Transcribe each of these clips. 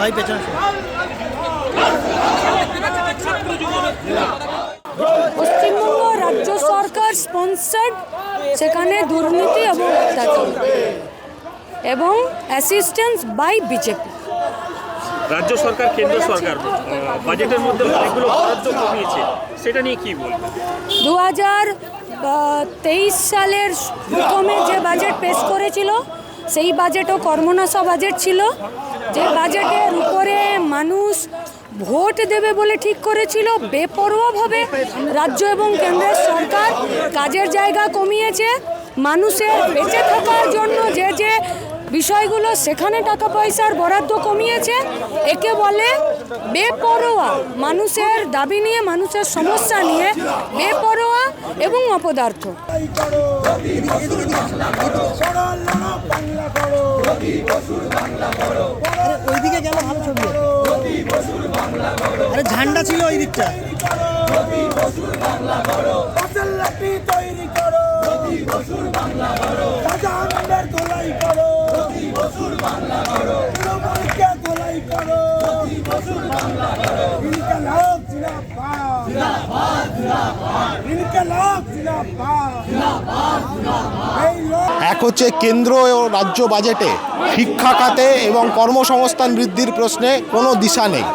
ভাই পেছনে পশ্চিমবঙ্গ রাজ্য সরকার স্পন্সার্ড সেখানে দুর্নীতি এবং অত্যাচার এবং অ্যাসিস্ট্যান্স বাই বিজেপি রাজ্য সরকার কেন্দ্র সরকার বাজেটের মধ্যে অনেকগুলো বরাদ্দ কমিয়েছে সেটা নিয়ে কি বলবেন? দু হাজার তেইশ সালের প্রথমে যে বাজেট পেশ করেছিল, সেই বাজেটও কর্মনাশা বাজেট ছিল। যে বাজেটের উপরে মানুষ ভোট দেবে বলে ঠিক করেছিল, বেপরোয়াভাবে রাজ্য এবং কেন্দ্রের সরকার কাজের জায়গা কমিয়েছে। মানুষের বেঁচে থাকার জন্য যে যে বিষয়গুলো সেখানে টাকা পয়সার বরাদ্দ কমিয়েছে। একে বলে বেপরোয়া মানুষের দাবি নিয়ে মানুষের সমস্যা নিয়ে বেপরোয়া এবং অপদার্থ। ওইদিকে গেল ভালো ছবি। আরে ঝান্ডা ছিল ওই দিকটা। পাঁচাল্লাটি তৈরি করো। শাহজাহানের এক হচ্ছে কেন্দ্র ও রাজ্য বাজেটে শিক্ষা খাতে এবং কর্মসংস্থান বৃদ্ধির প্রশ্নে কোনো দিশা নেই।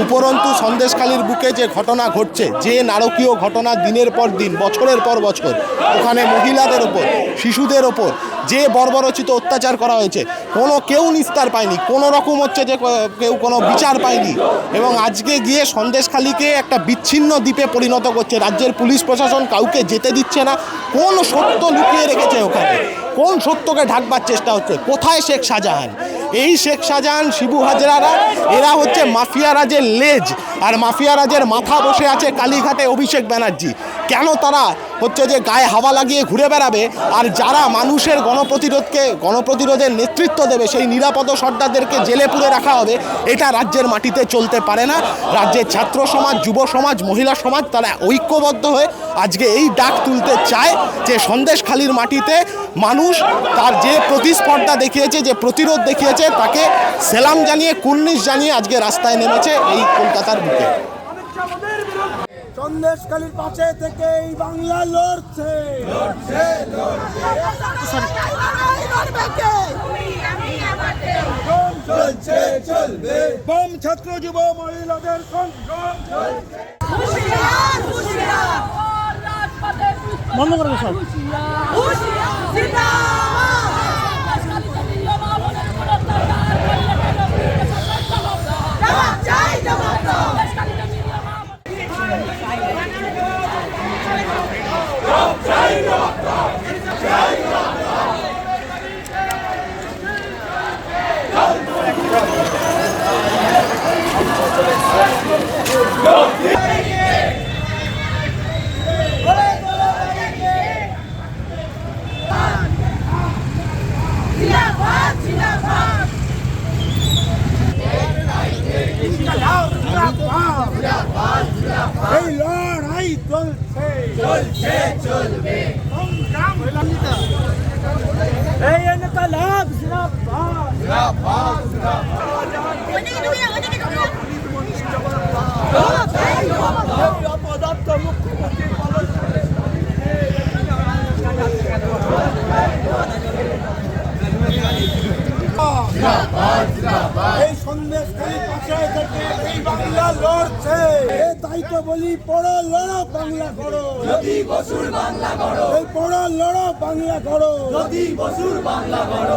উপরন্তু সন্দেশখালীর বুকে যে ঘটনা ঘটছে, যে নারকীয় ঘটনা দিনের পর দিন, বছরের পর বছর, ওখানে মহিলাদের ওপর, শিশুদের ওপর যে বর্বরচিত অত্যাচার করা হয়েছে, কোনো কেউ নিস্তার পায়নি। কোনো রকম হচ্ছে যে কেউ কোনো বিচার পায়নি। এবং আজকে গিয়ে সন্দেশখালীকে একটা বিচ্ছিন্ন দ্বীপে পরিণত করছে। রাজ্যের পুলিশ প্রশাসন কাউকে যেতে দিচ্ছে না। কোন সত্য লুকিয়ে রেখেছে ওখানে? কোন সত্যকে ঢাকবার চেষ্টা হচ্ছে? কোথায় শেখ শাহজাহান? এই শেখ শাহজাহান, শিবু হাজরারা, এরা হচ্ছে মাফিয়া রাজের লেজ। আর মাফিয়া রাজের মাথা বসে আছে কালীঘাটে অভিষেক ব্যানার্জি। কেন তারা হচ্ছে যে গায়ে হাওয়া লাগিয়ে ঘুরে বেড়াবে? আর যারা মানুষের গণপ্রতিরোধকে, গণপ্রতিরোধের নেতৃত্ব দেবে, সেই নিরাপদ সর্দারদেরকে জেলে পুরে রাখা হবে, এটা রাজ্যের মাটিতে চলতে পারে না। রাজ্যের ছাত্র সমাজ, যুব সমাজ, মহিলা সমাজ, তারা ঐক্যবদ্ধ হয়ে আজকে এই ডাক তুলতে চায় যে সন্দেশখালির মাটিতে মানুষ তার যে প্রতিস্পর্ধা দেখিয়েছে, যে প্রতিরোধ দেখিয়েছে, তাকে সেলাম জানিয়ে, কুর্নিশ জানিয়ে আজকে রাস্তায় নেমেছে এই কলকাতার বুকে। সন্দেশখালীর পাশে থেকে এই বাংলা লড়ছে। চলছে চলবে। বোম ছাত্র যুব মহিলাদের সংগ্রাম বন্ধ করবে সব। চলছে চলবে। এই সন্দেশখালী পাশে এই বাংলা লড়ছে। এ তাই তো বলি পড়ো লড়ো বাংলা করো। যদি বসুর বাংলা করো। এই পড়ো লড়ো বাংলা করো। যদি বসুর বাংলা করো।